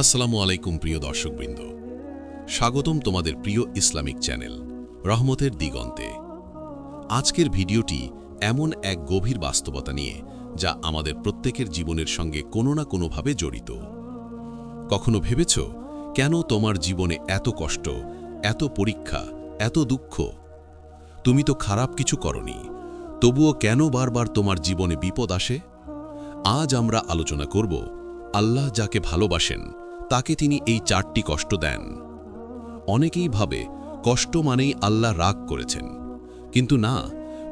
আসসালামু আলাইকুম, প্রিয় দর্শকবৃন্দ। স্বাগতম তোমাদের প্রিয় ইসলামিক চ্যানেল, রহমতের দিগন্তে। আজকের ভিডিওটি এমন এক গভীর বাস্তবতা নিয়ে, যা আমাদের প্রত্যেকের জীবনের সঙ্গে কোনো না কোনোভাবে জড়িত। কখনো ভেবেছ, কেন তোমার জীবনে এত কষ্ট, এত পরীক্ষা, এত দুঃখ? তুমি তো খারাপ কিছু করনি, তবুও কেন বারবার তোমার জীবনে বিপদ আসে? আজ আমরা আলোচনা করব, আল্লাহ যাকে ভালোবাসেন তাকে তিনি এই চারটি কষ্ট দেন। অনেকেই ভাবে কষ্ট মানেই আল্লাহ রাগ করেছেন। কিন্তু না,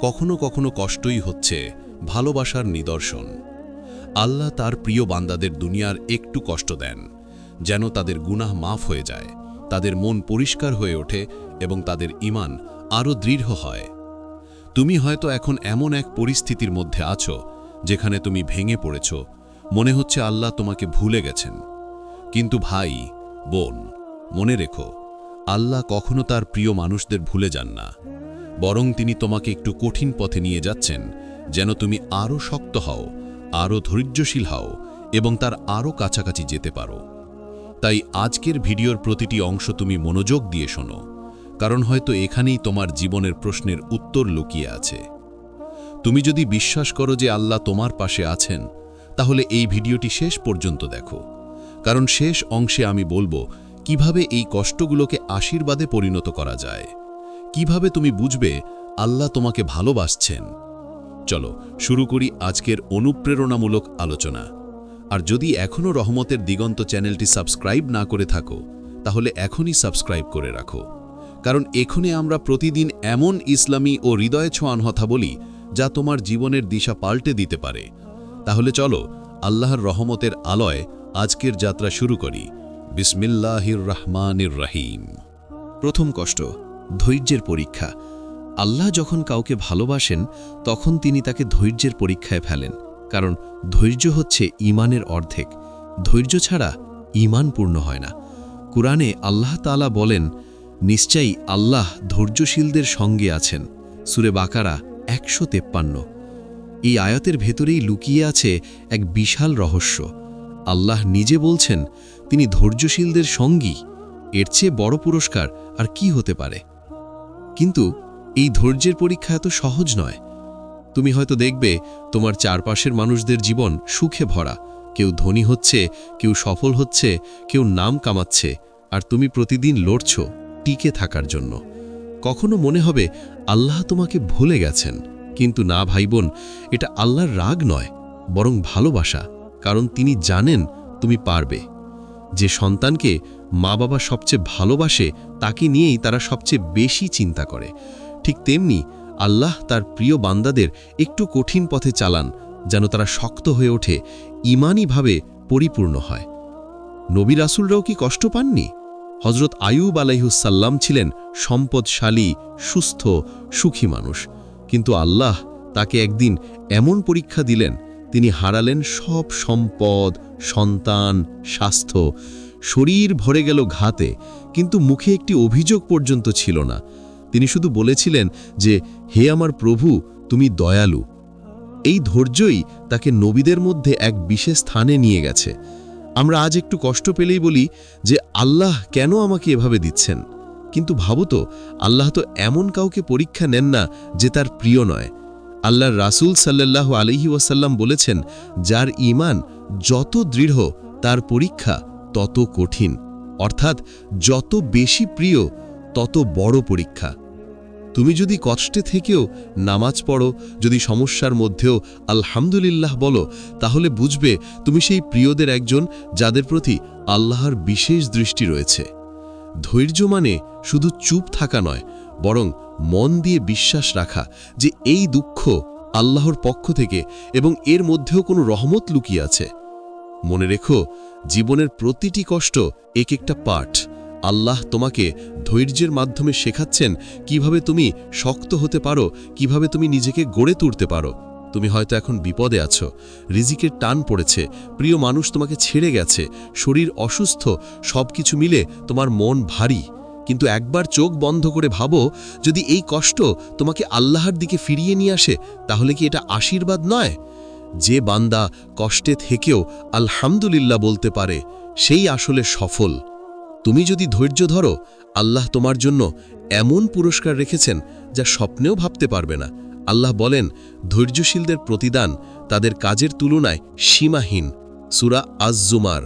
কখনো কখনো কষ্টই হচ্ছে ভালোবাসার নিদর্শন। আল্লাহ তার প্রিয় বান্দাদের দুনিয়ার একটু কষ্ট দেন, যেন তাদের গুনাহ মাফ হয়ে যায়, তাদের মন পরিষ্কার হয়ে ওঠে এবং তাদের ইমান আরও দৃঢ় হয়। তুমি হয়তো এখন এমন এক পরিস্থিতির মধ্যে আছো, যেখানে তুমি ভেঙে পড়েছ। মনে হচ্ছে আল্লাহ তোমাকে ভুলে গেছেন। কিন্তু ভাই, বোন, মনে রেখো, আল্লাহ কখনো তার প্রিয় মানুষদের ভুলে যান না। বরং তিনি তোমাকে একটু কঠিন পথে নিয়ে যাচ্ছেন, যেন তুমি আরও শক্ত হও, আরও ধৈর্যশীল হও এবং তার আরও কাছাকাছি যেতে পারো। তাই আজকের ভিডিওর প্রতিটি অংশ তুমি মনোযোগ দিয়ে শোনো, কারণ হয়তো এখানেই তোমার জীবনের প্রশ্নের উত্তর লুকিয়ে আছে। তুমি যদি বিশ্বাস করো যে আল্লাহ তোমার পাশে আছেন, তাহলে এই ভিডিওটি শেষ পর্যন্ত দেখো। কারণ শেষ অংশে আমি বলব, কীভাবে এই কষ্টগুলোকে আশীর্বাদে পরিণত করা যায়। কীভাবে তুমি বুঝবে, আল্লাহ তোমাকে ভালোবাসছেন। চলো, শুরু করি আজকের অনুপ্রেরণামূলক আলোচনা। আর যদি এখনও রহমতের দিগন্ত চ্যানেলটি সাবস্ক্রাইব না করে থাকো, তাহলে এখনই সাবস্ক্রাইব করে রাখো। কারণ এখনে আমরা প্রতিদিন এমন ইসলামী ও হৃদয় ছোঁয়ান কথা বলি, যা তোমার জীবনের দিশা পাল্টে দিতে পারে। তাহলে চলো, আল্লাহর রহমতের আলয় আজকের যাত্রা শুরু করি। বিসমিল্লাহির রহমানির রহিম। প্রথম কষ্ট, ধৈর্যের পরীক্ষা। আল্লাহ যখন কাউকে ভালোবাসেন, তখন তিনি তাকে ধৈর্যের পরীক্ষায় ফেলেন। কারণ ধৈর্য হচ্ছে ইমানের অর্ধেক। ধৈর্য ছাড়া ইমান পূর্ণ হয় না। কুরআনে আল্লাহ তালা বলেন, নিশ্চয়ই আল্লাহ ধৈর্যশীলদের সঙ্গে আছেন। সুরে বাকারা একশো তেপ্পান্ন। এই আয়াতের ভেতরেই লুকিয়ে আছে এক বিশাল রহস্য। আল্লাহ নিজে বলছেন, তিনি ধৈর্যশীলদের সঙ্গী। এর চেয়ে বড় পুরস্কার আর কি হতে পারে? কিন্তু এই ধৈর্যের পরীক্ষা এত সহজ নয়। তুমি হয়তো দেখবে, তোমার চারপাশের মানুষদের জীবন সুখে ভরা। কেউ ধনী হচ্ছে, কেউ সফল হচ্ছে, কেউ নাম কামাচ্ছে, আর তুমি প্রতিদিন লড়ছ টিকে থাকার জন্য। কখনো মনে হবে, আল্লাহ তোমাকে ভুলে গেছেন। কিন্তু না ভাই বোন, এটা আল্লাহর রাগ নয়, বরং ভালোবাসা। কারণ তিনি জানেন তুমি পারবে। যে সন্তানকে মা বাবা সবচেয়ে ভালোবাসে, তাকে নিয়েই তারা সবচেয়ে বেশি চিন্তা করে। ঠিক তেমনি আল্লাহ তার প্রিয় বান্দাদের একটু কঠিন পথে চালান, যেন তারা শক্ত হয়ে ওঠে, ইমানিভাবে পরিপূর্ণ হয়। নবী রাসুলরাও কি কষ্ট পাননি? হজরত আয়ুব আলাইহুসাল্লাম ছিলেন সম্পদশালী, সুস্থ, সুখী মানুষ। কিন্তু আল্লাহ তাকে একদিন এমন পরীক্ষা দিলেন তিনি হারালেন সব সম্পদ, সন্তান, স্বাস্থ্য। শরীর ভরে গেল ঘাতে, কিন্তু মুখে একটি অভিযোগ পর্যন্ত ছিল না। তিনি শুধু বলেছিলেন যে, হে আমার প্রভু, তুমি দয়ালু। এই ধৈর্যই তাকে নবীদের মধ্যে এক বিশেষ স্থানে নিয়ে গেছে। আমরা আজ একটু কষ্ট পেলেই বলি যে, আল্লাহ কেন আমাকে এভাবে দিচ্ছেন? কিন্তু ভাবো তো, আল্লাহ তো এমন কাউকে পরীক্ষা নেন না যে তার প্রিয় নয়। আল্লাহর রাসূল সাল্লাল্লাহু আলহি ওয়াসাল্লাম বলেছেন, যার ইমান যত দৃঢ়, তার পরীক্ষা তত কঠিন। অর্থাৎ যত বেশি প্রিয়, তত বড় পরীক্ষা। তুমি যদি কষ্টে থেকেও নামাজ পড়ো, যদি সমস্যার মধ্যেও আলহামদুলিল্লাহ বলো, তাহলে বুঝবে তুমি সেই প্রিয়দের একজন যাদের প্রতি আল্লাহর বিশেষ দৃষ্টি রয়েছে। ধৈর্য মানে শুধু চুপ থাকা নয় বরং মন দিয়ে বিশ্বাস রাখা যে এই দুঃখ আল্লাহর পক্ষ থেকে এবং এর মধ্যেও কোনো রহমত লুকিয়ে আছে। মনে রেখো, জীবনের প্রতিটি কষ্ট এক একটা পাঠ। আল্লাহ তোমাকে ধৈর্যের মাধ্যমে শেখাচ্ছেন কীভাবে তুমি শক্ত হতে পারো, কীভাবে তুমি নিজেকে গড়ে তুলতে পারো। তুমি হয়তো এখন বিপদে আছো, রিজিকের টান পড়েছে, প্রিয় মানুষ তোমাকে ছেড়ে গেছে, শরীর অসুস্থ সব কিছু মিলে তোমার মন ভারী। কিন্তু একবার চোখ বন্ধ করে ভাবো, যদি এই কষ্ট তোমাকে আল্লাহর দিকে ফিরিয়ে নিয়ে আসে, তাহলে কি এটা আশীর্বাদ নয়? যে বান্দা কষ্টে থেকেও আলহামদুলিল্লাহ বলতে পারে, সেই আসলে সফল। তুমি যদি ধৈর্য ধরো, আল্লাহ তোমার জন্য এমন পুরস্কার রেখেছেন যা স্বপ্নেও ভাবতে পারবে না। আল্লাহ বলেন, ধৈর্যশীলদের প্রতিদান তাদের কাজের তুলনায় সীমাহীন। সুরা আজজুমার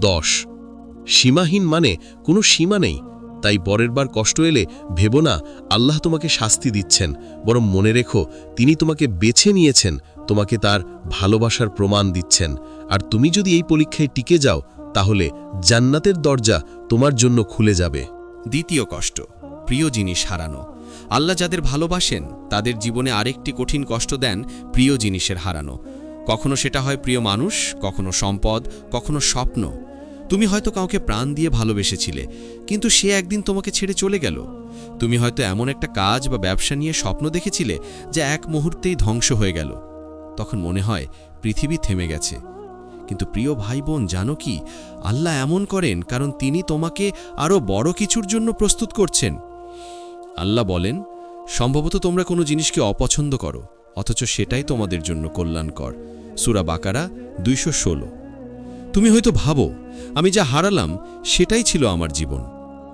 দশ। সীমাহীন মানে কোনো সীমা নেই। তাই পরের বার কষ্ট এলে ভেবো না, আল্লাহ তোমাকে শাস্তি দিচ্ছেন। বরং মনে রেখো, তিনি তোমাকে বেছে নিয়েছেন, তোমাকে তার ভালোবাসার প্রমাণ দিচ্ছেন। আর তুমি যদি এই পরীক্ষায় টিকে যাও, তাহলে জান্নাতের দরজা তোমার জন্য খুলে যাবে। দ্বিতীয় কষ্ট, প্রিয় জিনিস হারানো। আল্লাহ যাদের ভালোবাসেন, তাদের জীবনে আরেকটি কঠিন কষ্ট দেন প্রিয় জিনিসের হারানো। কখনো সেটা হয় প্রিয় মানুষ, কখনো সম্পদ, কখনো স্বপ্ন। তুমি হয়তো কাউকে প্রাণ দিয়ে ভালোবেসেছিলে, কিন্তু সে একদিন তোমাকে ছেড়ে চলে গেল। তুমি হয়তো এমন একটা কাজ বা ব্যবসা নিয়ে স্বপ্ন দেখেছিলে যা এক মুহূর্তেই ধ্বংস হয়ে গেল। তখন মনে হয় পৃথিবী থেমে গেছে। কিন্তু প্রিয় ভাই বোন জানো কি? আল্লাহ এমন করেন, কারণ তিনি তোমাকে আরও বড় কিছুর জন্য প্রস্তুত করছেন। আল্লাহ বলেন, সম্ভবত তোমরা কোনো জিনিসকে অপছন্দ করো, অথচ সেটাই তোমাদের জন্য কল্যাণকর। সুরা বাকারা দুইশো ষোলো। তুমি হয়তো ভাবো, আমি যা হারালাম সেটাই ছিল আমার জীবন।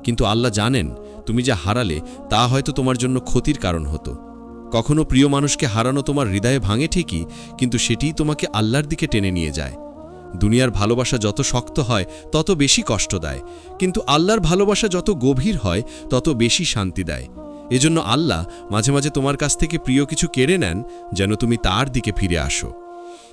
কিন্তু আল্লাহ জানেন, তুমি যা হারালে তা হয়তো তোমার জন্য ক্ষতির কারণ হতো। কখনো প্রিয় মানুষকে হারানো তোমার হৃদয়ে ভাঙে ঠিকই, কিন্তু সেটিই তোমাকে আল্লাহর দিকে টেনে নিয়ে যায়। দুনিয়ার ভালোবাসা যত শক্ত হয়, তত বেশি কষ্ট দেয়। কিন্তু আল্লাহর ভালোবাসা যত গভীর হয়, তত বেশি শান্তি দেয়। এজন্য আল্লাহ মাঝে মাঝে তোমার কাছ থেকে প্রিয় কিছু কেড়ে নেন, যেন তুমি তার দিকে ফিরে আসো।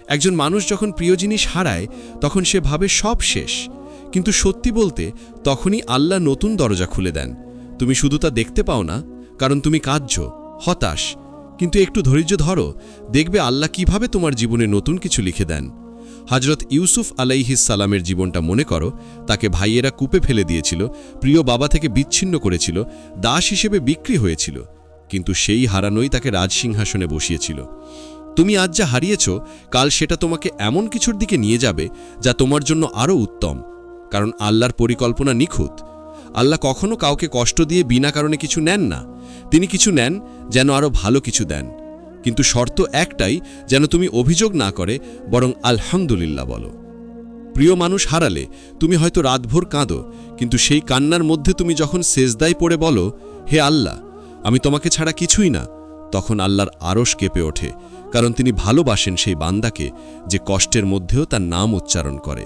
একজন মানুষ যখন প্রিয় জিনিস হারায়, তখন সে ভাবে সব শেষ। কিন্তু সত্যি বলতে, তখনই আল্লাহ নতুন দরজা খুলে দেন। তুমি শুধু তা দেখতে পাও না, কারণ তুমি কাঁদছ, হতাশ। কিন্তু একটু ধৈর্য ধরো, দেখবে আল্লাহ কীভাবে তোমার জীবনে নতুন কিছু লিখে দেন। হজরত ইউসুফ সালামের জীবনটা মনে করো, তাকে ভাইয়েরা কূপে ফেলে দিয়েছিল, প্রিয় বাবা থেকে বিচ্ছিন্ন করেছিল, দাস হিসেবে বিক্রি হয়েছিল। কিন্তু সেই হারানোই তাকে রাজসিংহাসনে বসিয়েছিল। তুমি আজ যা হারিয়েছ, কাল সেটা তোমাকে এমন কিছুর দিকে নিয়ে যাবে যা তোমার জন্য আরও উত্তম। কারণ আল্লাহর পরিকল্পনা নিখুঁত। আল্লাহ কখনো কাউকে কষ্ট দিয়ে বিনা কারণে কিছু নেন না। তিনি কিছু নেন যেন আরও ভালো কিছু দেন। কিন্তু শর্ত একটাই, যেন তুমি অভিযোগ না করে, বরং আলহামদুলিল্লাহ বলো। প্রিয় মানুষ হারালে, তুমি হয়তো রাতভর কাঁদো, কিন্তু সেই কান্নার মধ্যে তুমি যখন সেজদায় পড়ে বলো, হে আল্লাহ, আমি তোমাকে ছাড়া কিছুই না, তখন আল্লাহর আরশ কেঁপে ওঠে। কারণ তিনি ভালোবাসেন সেই বান্দাকে যে কষ্টের মধ্যেও তার নাম উচ্চারণ করে।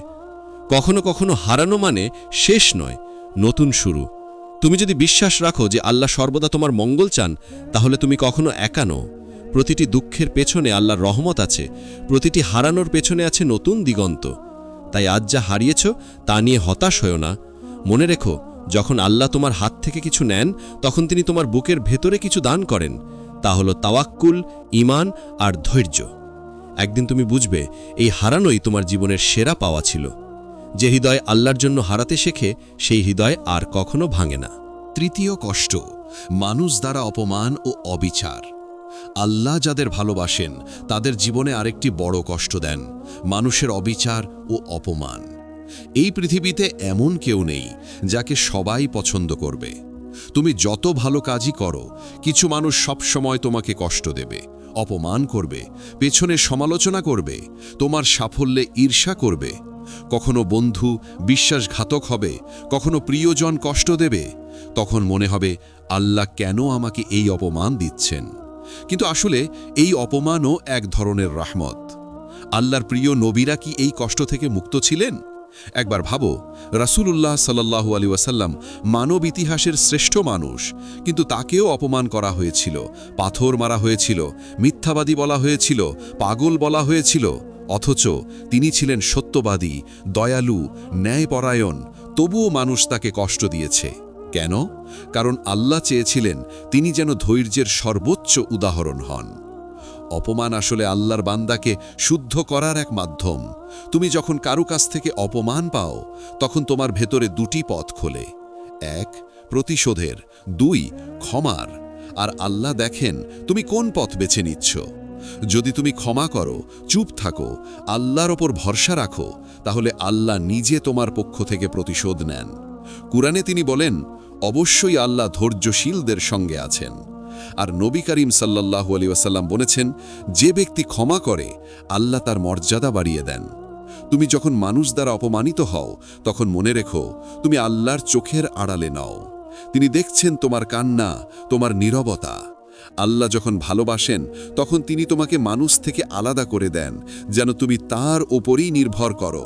কখনো কখনো হারানো মানে শেষ নয়, নতুন শুরু। তুমি যদি বিশ্বাস রাখো যে আল্লাহ সর্বদা তোমার মঙ্গল চান, তাহলে তুমি কখনো একা নও। প্রতিটি দুঃখের পেছনে আল্লাহর রহমত আছে, প্রতিটি হারানোর পেছনে আছে নতুন দিগন্ত। তাই আজ যা হারিয়েছ, তা নিয়ে হতাশ হও না। মনে রেখো, যখন আল্লাহ তোমার হাত থেকে কিছু নেন, তখন তিনি তোমার বুকের ভেতরে কিছু দান করেন। তা হলো তাওয়াক্কুল ইমান আর ধৈর্য। একদিন তুমি বুঝবে, এই হারানোই তোমার জীবনের সেরা পাওয়া ছিল। যে হৃদয় আল্লাহর জন্য হারাতে শেখে, সেই হৃদয় আর কখনো ভাঙে না। তৃতীয় কষ্ট, মানুষ দ্বারা অপমান ও অবিচার। আল্লাহ যাদের ভালোবাসেন, তাদের জীবনে আরেকটি বড় কষ্ট দেন, মানুষের অবিচার ও অপমান। এই পৃথিবীতে এমন কেউ নেই, যাকে সবাই পছন্দ করবে। তুমি যত ভালো কাজই করো, কিছু মানুষ সবসময় তোমাকে কষ্ট দেবে, অপমান করবে, পেছনে সমালোচনা করবে, তোমার সাফল্যে ঈর্ষা করবে। কখনো বন্ধু বিশ্বাসঘাতক হবে, কখনো প্রিয়জন কষ্ট দেবে, তখন মনে হবে, আল্লাহ কেন আমাকে এই অপমান দিচ্ছেন? কিন্তু আসলে এই অপমানও এক ধরনের রাহমত। আল্লাহর প্রিয় নবীরা কি এই কষ্ট থেকে মুক্ত ছিলেন? একবার ভাবো, রাসূলুল্লাহ সাল্লাল্লাহু আলী ওয়াসাল্লাম মানব ইতিহাসের শ্রেষ্ঠ মানুষ, কিন্তু তাকেও অপমান করা হয়েছিল, পাথর মারা হয়েছিল, মিথ্যাবাদী বলা হয়েছিল, পাগল বলা হয়েছিল, অথচ তিনি ছিলেন সত্যবাদী, দয়ালু, ন্যায়পরায়ণ, তবুও মানুষ তাকে কষ্ট দিয়েছে। কেন? কারণ আল্লাহ চেয়েছিলেন তিনি যেন ধৈর্যের সর্বোচ্চ উদাহরণ হন। অপমান আসলে আল্লাহর বান্দাকে শুদ্ধ করার এক মাধ্যম। তুমি যখন কারু কাছ থেকে অপমান পাও, তখন তোমার ভেতরে দুটি পথ খোলে। এক, প্রতিশোধের। দুই, ক্ষমার। আর আল্লাহ দেখেন তুমি কোন পথ বেছে নিচ্ছ। যদি তুমি ক্ষমা করো, চুপ থাকো, আল্লাহর ওপর ভরসা রাখো, তাহলে আল্লাহ নিজে তোমার পক্ষ থেকে প্রতিশোধ নেন। কুরআনে তিনি বলেন, অবশ্যই আল্লাহ ধৈর্যশীলদের সঙ্গে আছেন। আর নবী করিম সাল্লাল্লাহু আলী ওয়াসাল্লাম বলেছেন, যে ব্যক্তি ক্ষমা করে, আল্লাহ তার মর্যাদা বাড়িয়ে দেন। তুমি যখন মানুষ দ্বারা অপমানিত হও, তখন মনে রেখো, তুমি আল্লাহর চোখের আড়ালে নাও। তিনি দেখছেন তোমার কান্না, তোমার নীরবতা। আল্লাহ যখন ভালোবাসেন, তখন তিনি তোমাকে মানুষ থেকে আলাদা করে দেন, যেন তুমি তার ওপরই নির্ভর করো।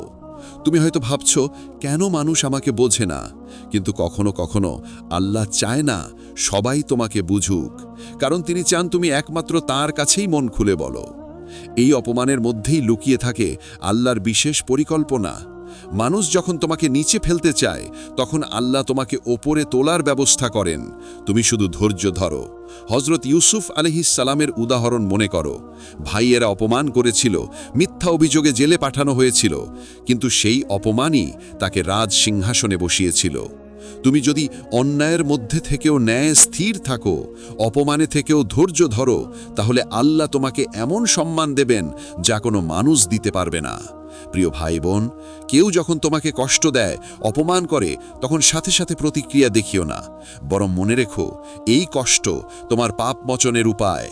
তুমি হয়তো ভাবছ, কেন মানুষ আমাকে বোঝে না? কিন্তু কখনো কখনো আল্লাহ চায় না সবাই তোমাকে বুঝুক। কারণ তিনি চান তুমি একমাত্র তার কাছেই মন খুলে বলো। এই অপমানের মধ্যেই লুকিয়ে থাকে আল্লাহর বিশেষ পরিকল্পনা। মানুষ যখন তোমাকে নিচে ফেলতে চায়, তখন আল্লাহ তোমাকে ওপরে তোলার ব্যবস্থা করেন। তুমি শুধু ধৈর্য ধরো। হজরত ইউসুফ সালামের উদাহরণ মনে করো। ভাইয়েরা অপমান করেছিল, মিথ্যা অভিযোগে জেলে পাঠানো হয়েছিল, কিন্তু সেই অপমানই তাকে রাজ সিংহাসনে বসিয়েছিল। তুমি যদি অন্যায়ের মধ্যে থেকেও ন্যায় স্থির থাকো, অপমানে থেকেও ধৈর্য ধরো, তাহলে আল্লাহ তোমাকে এমন সম্মান দেবেন যা কোনো মানুষ দিতে পারবে না। প্রিয় ভাই বোন কেউ যখন তোমাকে কষ্ট দেয়, অপমান করে, তখন সাথে সাথে প্রতিক্রিয়া দেখিও না। বরং মনে রেখো, এই কষ্ট তোমার পাপ মোচনের উপায়।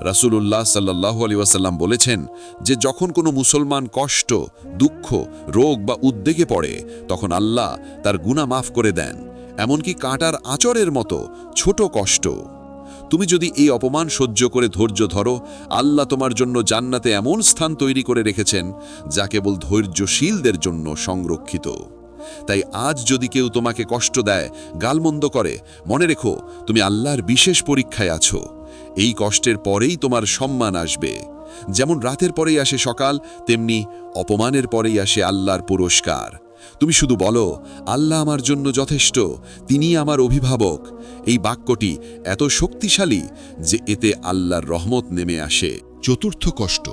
রাসূলুল্লাহ সাল্লাহ আলী ওয়াসাল্লাম বলেছেন যে যখন কোনো মুসলমান কষ্ট, দুঃখ, রোগ বা উদ্বেগে পড়ে, তখন আল্লাহ তার গুণা মাফ করে দেন। এমনকি কাঁটার আচরের মতো ছোট কষ্ট। তুমি যদি এই অপমান সহ্য করে ধৈর্য ধরো, আল্লাহ তোমার জন্য জান্নাতে এমন স্থান তৈরি করে রেখেছেন যা কেবল ধৈর্যশীলদের জন্য সংরক্ষিত। তাই আজ যদি কেউ তোমাকে কষ্ট দেয়, গালমন্দ করে, মনে রেখো তুমি আল্লাহর বিশেষ পরীক্ষায় আছো। এই কষ্টের পরেই তোমার সম্মান আসবে। যেমন রাতের পরেই আসে সকাল, তেমনি অপমানের পরেই আসে আল্লাহর পুরস্কার। তুমি শুধু বলো, আল্লাহ আমার জন্য যথেষ্ট তিনি আমার অভিভাবক। এই বাক্যটি এত শক্তিশালী যে এতে আল্লাহর রহমত নেমে আসে। চতুর্থ কষ্ট,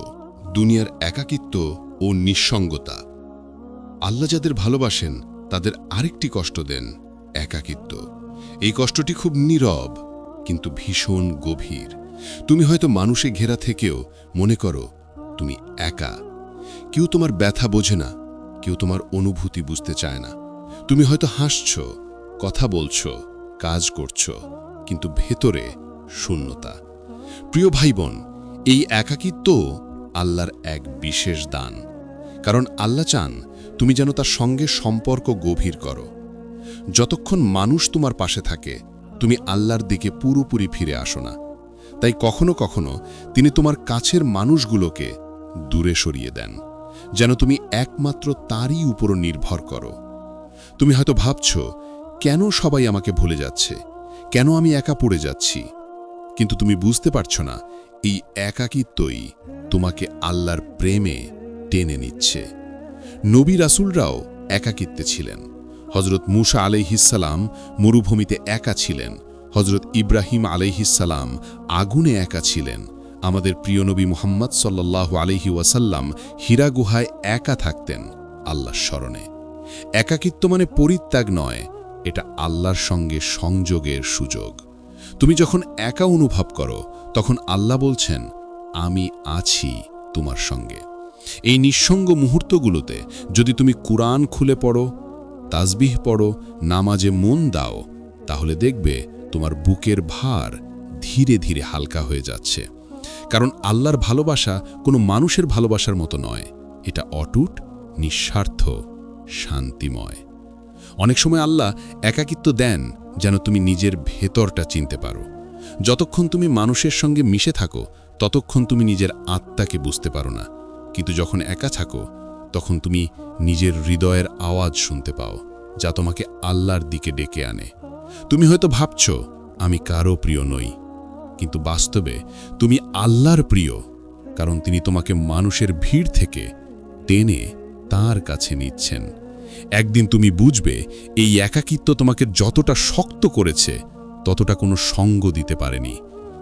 দুনিয়ার একাকিত্ব ও নিঃসঙ্গতা। আল্লাহ যাদের ভালোবাসেন, তাদের আরেকটি কষ্ট দেন, একাকিত্ব। এই কষ্টটি খুব নীরব কিন্তু ভীষণ গভীর। তুমি হয়তো মানুষে ঘেরা থেকেও মনে করো তুমি একা। কেউ তোমার ব্যথা বোঝে না, কেউ তোমার অনুভূতি বুঝতে চায় না। তুমি হয়তো হাসছ, কথা বলছ, কাজ করছ, কিন্তু ভেতরে শূন্যতা। প্রিয় ভাই বোন এই একাকিত্ব আল্লাহর এক বিশেষ দান। কারণ আল্লাহ চান তুমি যেন তার সঙ্গে সম্পর্ক গভীর করো। যতক্ষণ মানুষ তোমার পাশে থাকে তুমি আল্লাহর দিকে পুরোপুরি ফিরে আসো না। তাই কখনো কখনো তিনি তোমার কাছের মানুষগুলোকে দূরে সরিয়ে দেন, যেন তুমি একমাত্র তারই উপর নির্ভর করো। তুমি হয়তো ভাবছ, কেন সবাই আমাকে ভুলে যাচ্ছে? কেন আমি একা পড়ে যাচ্ছি? কিন্তু তুমি বুঝতে পারছ না, এই একাকিত্বই তোমাকে আল্লাহর প্রেমে টেনে নিচ্ছে। নবী রাসুলরাও একাকিত্বে ছিলেন। হজরত মুসা আলাইহিসাল্লাম মরুভূমিতে একা ছিলেন। হজরত ইব্রাহিম আলাইহিসাল্লাম আগুনে একা ছিলেন। আমাদের প্রিয় নবী মোহাম্মদ সাল্লাহ আলহি ওয়াসাল্লাম হীরা গুহায় একা থাকতেন আল্লাহর স্মরণে। একাকিত্ব মানে পরিত্যাগ নয়, এটা আল্লাহর সঙ্গে সংযোগের সুযোগ। তুমি যখন একা অনুভব করো, তখন আল্লাহ বলছেন, আমি আছি তোমার সঙ্গে। এই নিঃসঙ্গ মুহূর্তগুলোতে যদি তুমি কুরআন খুলে পড়ো তাসবিহ পড়ো, নামাজে মন দাও, তাহলে দেখবে তোমার বুকের ভার ধীরে ধীরে হালকা হয়ে যাচ্ছে। কারণ আল্লাহর ভালোবাসা কোনো মানুষের ভালোবাসার মতো নয়, এটা অটুট, নিঃস্বার্থ, শান্তিময়। অনেক সময় আল্লাহ একাকিত্ব দেন যেন তুমি নিজের ভেতরটা চিনতে পারো। যতক্ষণ তুমি মানুষের সঙ্গে মিশে থাকো, ততক্ষণ তুমি নিজের আত্মাকে বুঝতে পারো না। কিন্তু যখন একা থাকো তখন তুমি নিজের হৃদয়ের আওয়াজ শুনতে পাও, যা তোমাকে আল্লাহর দিকে ডেকে আনে। তুমি হয়তো ভাবছ, আমি কারও প্রিয় নই, কিন্তু বাস্তবে তুমি আল্লাহর প্রিয়, কারণ তিনি তোমাকে মানুষের ভিড় থেকে টেনে তার কাছে নিচ্ছেন। একদিন তুমি বুঝবে, এই একাকিত্ব তোমাকে যতটা শক্ত করেছে, ততটা কোনো সঙ্গ দিতে পারেনি,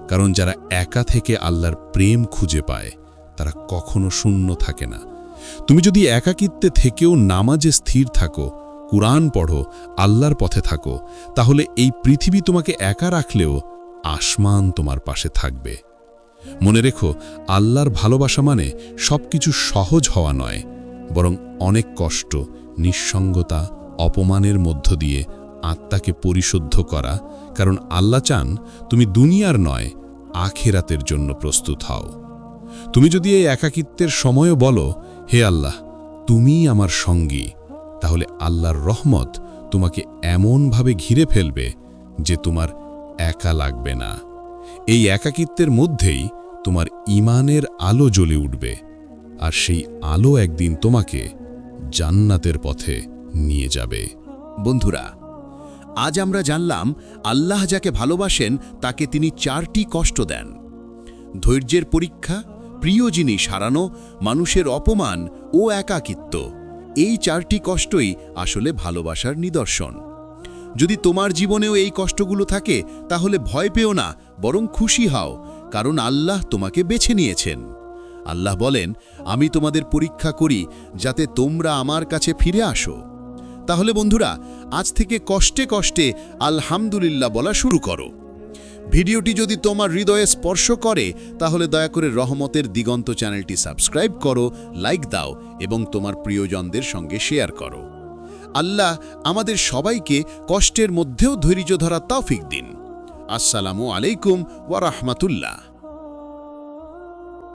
কারণ যারা একা থেকে আল্লাহর প্রেম খুঁজে পায়, তারা কখনো শূন্য থাকে না। তুমি যদি একাকিত্বে থেকেও নামাজে স্থির থাকো, কুরআন পড়ো, আল্লাহর পথে থাকো, তাহলে এই পৃথিবী তোমাকে একা রাখলেও আসমান তোমার পাশে থাকবে। মনে রেখো, আল্লাহর ভালোবাসা মানে সব কিছু সহজ হওয়া নয়, বরং অনেক কষ্ট, নিঃসঙ্গতা, অপমানের মধ্য দিয়ে আত্মাকে পরিশুদ্ধ করা, কারণ আল্লাহ চান তুমি দুনিয়ার নয়, আখেরাতের জন্য প্রস্তুত হও। তুমি যদি এই একাকিত্বের সময়ও বলো হে আল্লাহ, তুমিই আমার সঙ্গী। তাহলে আল্লাহর রহমত তোমাকে এমনভাবে ঘিরে ফেলবে যে তোমার একা লাগবে না। এই একাকিত্বের মধ্যেই তোমার ইমানের আলো জ্বলে উঠবে আর সেই আলো একদিন তোমাকে জান্নাতের পথে নিয়ে যাবে। বন্ধুরা, আজ আমরা জানলাম আল্লাহ যাকে ভালোবাসেন তাকে তিনি চারটি কষ্ট দেন। ধৈর্যের পরীক্ষা প্রিয় জিনিস হারানো মানুষের অপমান ও একাকিত্ব। এই চারটি কষ্টই আসলে ভালোবাসার নিদর্শন। যদি তোমার জীবনেও এই কষ্টগুলো থাকে, তাহলে ভয় পেও না, বরং খুশি হও, কারণ আল্লাহ তোমাকে বেছে নিয়েছেন। আল্লাহ বলেন, আমি তোমাদের পরীক্ষা করি, যাতে তোমরা আমার কাছে ফিরে আসো। তাহলে বন্ধুরা, আজ থেকে কষ্টে কষ্টে আলহামদুলিল্লাহ বলা শুরু করো। ভিডিওটি যদি তোমার হৃদয়ে স্পর্শ করে, তাহলে দয়া করে রহমতের দিগন্ত চ্যানেলটি সাবস্ক্রাইব করো, লাইক দাও এবং তোমার প্রিয়জনদের সঙ্গে শেয়ার করো। আল্লাহ আমাদের সবাইকে কষ্টের মধ্যেও ধৈর্য ধরা তৌফিক দিন। আসসালামু আলাইকুম ওয়া রাহমাতুল্লাহ।